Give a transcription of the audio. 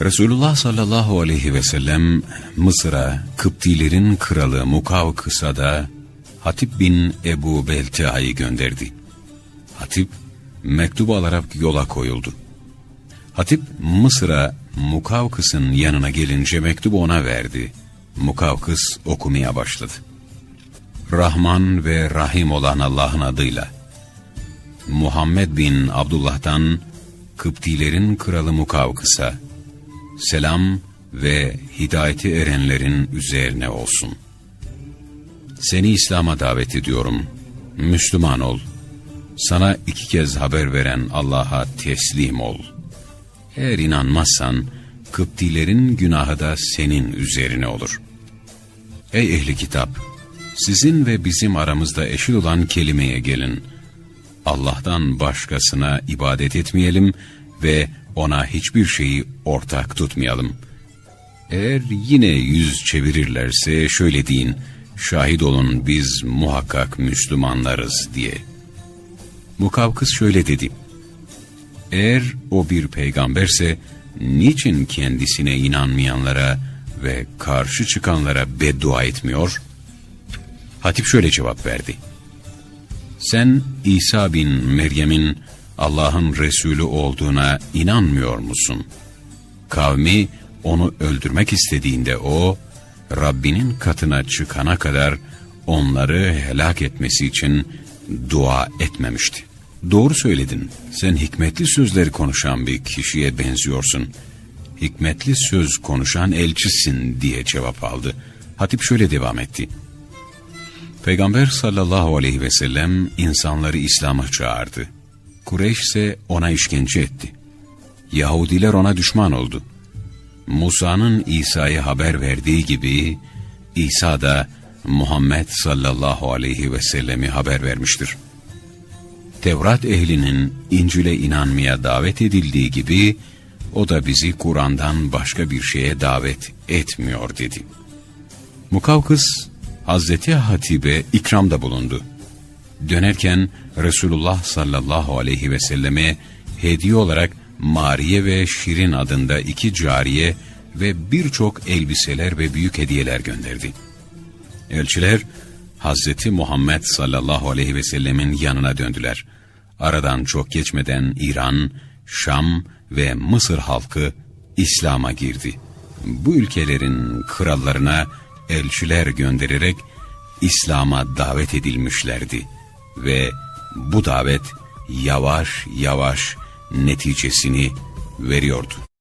Resulullah sallallahu aleyhi ve sellem Mısır'a Kıptilerin kralı Mukavkıs'a da Hatip bin Ebu Belta'yı gönderdi. Hatip mektup alarak yola koyuldu. Hatip Mısır'a Mukavkıs'ın yanına gelince mektubu ona verdi. Mukavkıs okumaya başladı. Rahman ve Rahim olan Allah'ın adıyla. Muhammed bin Abdullah'tan Kıptilerin kralı Mukavkıs'a selam ve hidayeti erenlerin üzerine olsun. Seni İslam'a davet ediyorum. Müslüman ol. Sana iki kez haber veren Allah'a teslim ol. Eğer inanmazsan, Kıptilerin günahı da senin üzerine olur. Ey ehli kitap! Sizin ve bizim aramızda eşit olan kelimeye gelin. Allah'tan başkasına ibadet etmeyelim ve ona hiçbir şeyi ortak tutmayalım. Eğer yine yüz çevirirlerse şöyle deyin, şahit olun biz muhakkak Müslümanlarız diye. Mukavkıs şöyle dedi, eğer o bir peygamberse niçin kendisine inanmayanlara ve karşı çıkanlara beddua etmiyor? Hatip şöyle cevap verdi. Sen İsa bin Meryem'in Allah'ın Resulü olduğuna inanmıyor musun? Kavmi onu öldürmek istediğinde o, Rabbinin katına çıkana kadar onları helak etmesi için dua etmemişti. Doğru söyledin. Sen hikmetli sözleri konuşan bir kişiye benziyorsun. Hikmetli söz konuşan elçisin diye cevap aldı. Hatip şöyle devam etti. Peygamber sallallahu aleyhi ve sellem insanları İslam'a çağırdı. Kureyş ise ona işkence etti. Yahudiler ona düşman oldu. Musa'nın İsa'ya haber verdiği gibi İsa da Muhammed sallallahu aleyhi ve sellemi haber vermiştir. Tevrat ehlinin İncil'e inanmaya davet edildiği gibi o da bizi Kur'an'dan başka bir şeye davet etmiyor dedi. Mukavkıs Hazreti Hatib'e ikramda bulundu. Dönerken Resulullah sallallahu aleyhi ve selleme hediye olarak Mariye ve Şirin adında iki cariye ve birçok elbiseler ve büyük hediyeler gönderdi. Elçiler Hazreti Muhammed sallallahu aleyhi ve sellemin yanına döndüler. Aradan çok geçmeden İran, Şam ve Mısır halkı İslam'a girdi. Bu ülkelerin krallarına elçiler göndererek İslam'a davet edilmişlerdi ve bu davet yavaş yavaş neticesini veriyordu.